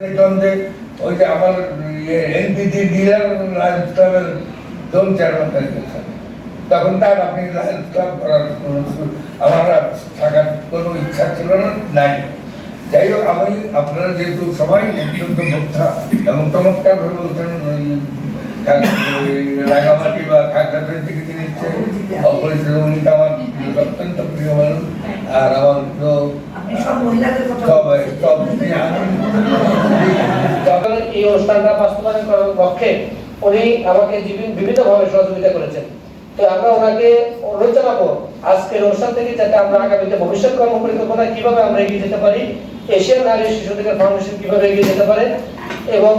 যে ওই যে আমার এনপিটি ডিলার লায়ন্স ক্লাবের জোন চেয়ারম্যান হয়ে তখন তার আপনি লায়ন্স ক্লাব করার আমার থাকার কোনো ইচ্ছা ছিল না, নাই। যাই হোক, আমি আপনারা যেহেতু সবাই অত্যন্ত বোদ্ধা এবং চমৎকার ভাবে বলছেন রাঙামাটি বা খাগড়াছড়ি থেকে নিচ্ছে অপরিচিত উনি আমার অত্যন্ত প্রিয় মানুষ, আর আমার তো আপনি সব মহিলাদের কথা সবাই সব যখন এই অনুষ্ঠানটা বাস্তবায়ন করার উনি আমাকে সহযোগিতা করেছেন। তো আমরা ওনাকে অনুরোধ জানাব, আজকের অনুষ্ঠান থেকে যাতে আমরা আগামীতে ভবিষ্যৎ কর্ম পরিকল্পনা কীভাবে আমরা এগিয়ে যেতে পারি, এশিয়ান নারী শিশু অধিকার ফাউন্ডেশন কীভাবে এগিয়ে যেতে পারে, এবং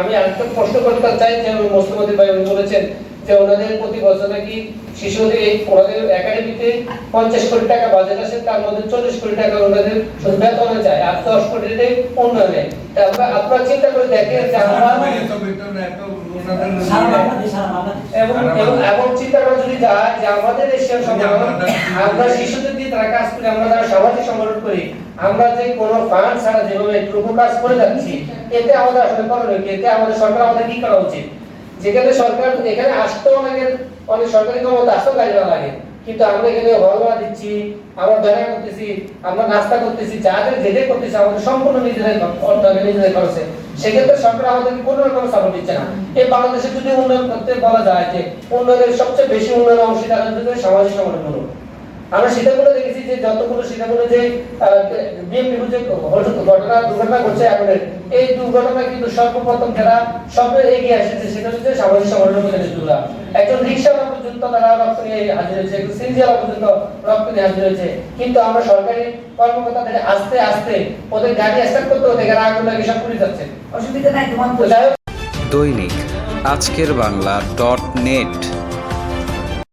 আমি আরেকটা প্রশ্ন করতে চাই যে মোস্তফাদি ভাই বলেছেন যে ওনাদের প্রতি বছর নাকি শিশুদের এই ওনাদের একাডেমিতে পঞ্চাশ কোটি টাকা বাজেট আছে তার মধ্যে চল্লিশ কোটি টাকা ওনাদের শুধু বেতনে যায় আর দশ কোটি টাকা উন্নয়নে আমরা আপনারা চিন্তা করে দেখেন যে আমরা এবং এবং এবং চিন্তা করা যদি যায় যে আমাদের সংগঠন আমরা শিশুদের দিয়ে তারা কাজ করি আমরা যারা সামাজিক সংগঠন করি আমরা যে কোনো ফান্ড ছাড়া যেভাবে একটুকু কাজ করে যাচ্ছি এতে আমাদের আসলে করণীয় এতে আমাদের সরকার আমাদের কি করা উচিত? যেখানে সরকার, এখানে আসতেও অনেকের অনেক সরকারি ক্ষমতা আসতেও গাড়ি লাগে। কিন্তু আমরা এখানে হল ভাড়া দিচ্ছি, আমরা বেড়া করতেছি, আমরা নাস্তা করতেছি যাদের যেটা করতেছি, আমাদের সম্পূর্ণ নিজেদের অর্থাৎ নিজেদের খরচে। সেক্ষেত্রে সরকার আমাদেরকে কোনো রকম সাপোর্ট দিচ্ছে না। এই বাংলাদেশে যদি উন্নয়ন করতে বলা যায় যে, উন্নয়নের সবচেয়ে বেশি উন্নয়ন অংশীদার সামাজিক সংগঠনগুলো। আমরা সেটাগুলো দেখেছি যে যতগুলো সেটাগুলো যে বিএমপি যে ঘটনা দুর্ঘটনা ঘটছে আগুনের এই দুর্ঘটনা কিন্তু সর্বপ্রথম যারা সবে এগিয়ে এসেছে সেটা হচ্ছে সামাজিক সংগঠনের প্রতিনিধিগুলা একজন রিক্সাওয়ালা পর্যন্ত তারা রক্ত নিয়ে হাজির হয়েছে একজন সিনজিয়ালা পর্যন্ত রক্ত নিয়ে হাজির হয়েছে। কিন্তু আমরা সরকারি কর্মকর্তাদের আস্তে আস্তে ওদের গাড়ি স্টার্ট করতে হতে গেলে আগুন লাগে সব পুড়ে যাচ্ছে। অসুবিধা নাই তোমার তো। দৈনিক আজকের বাংলা ডট নেট।